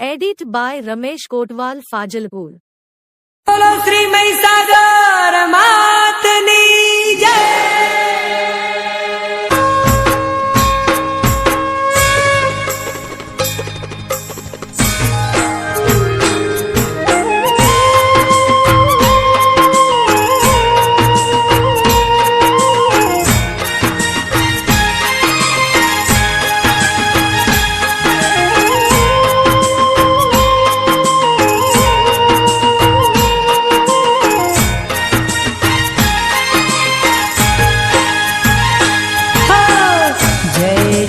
Edit by Ramesh Kotwal Fajalpur Shri Mahisagar માતની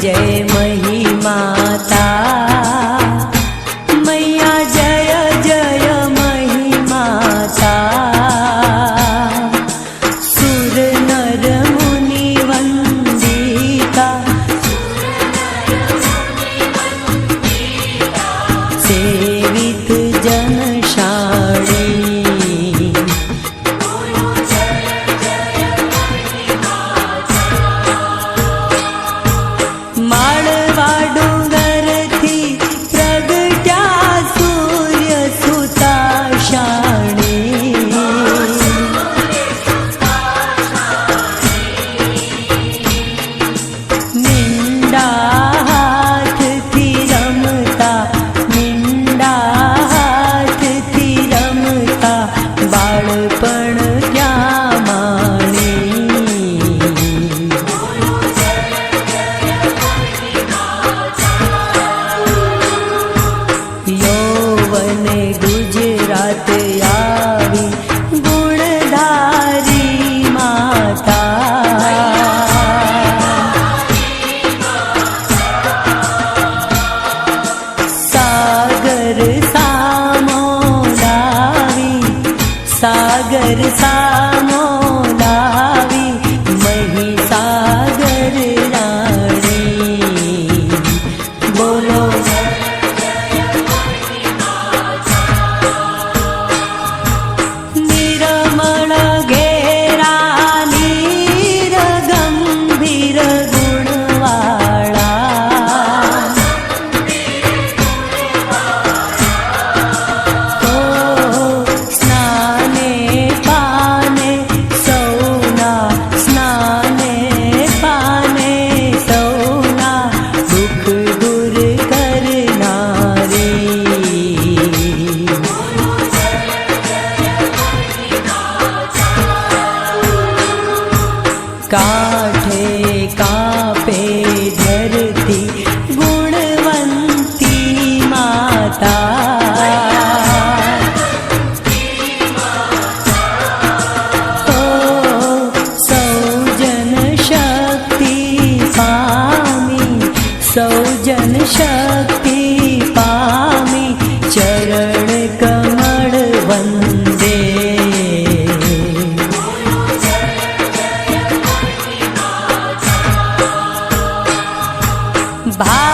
DJ பெருசா शक्ति पामि चरण कमल वन्दे। भा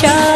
शाह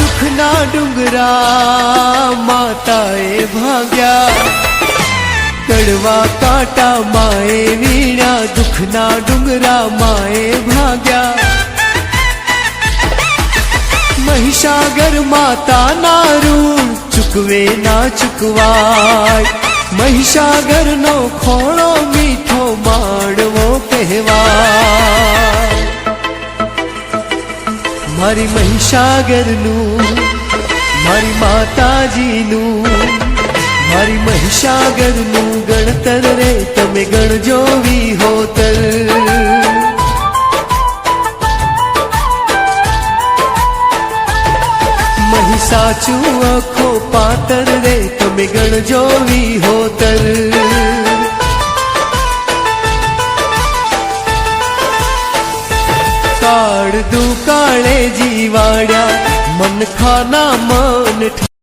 ડુંગરા માતાએ ભાગ્યા કડવા કાંટા માએ વીણા દુઃખના ડુંગરા માએ ભાગ્યા મહિષાગર માતાના ઋણ ચૂકવે ના ચૂકવાય મહિષાગરનો ખોણો મીઠો માણવો કહેવાય મારી મહિષાગરનું માતાજીનું, મારી મહિષાગરનું ગણતર રે, તમે ગણજો વિહોતર સાચું આખો પાતર રે, તમે ગણજો વિહોતર કાળ દુકાળે જીવાડ્યા મન ખાના મન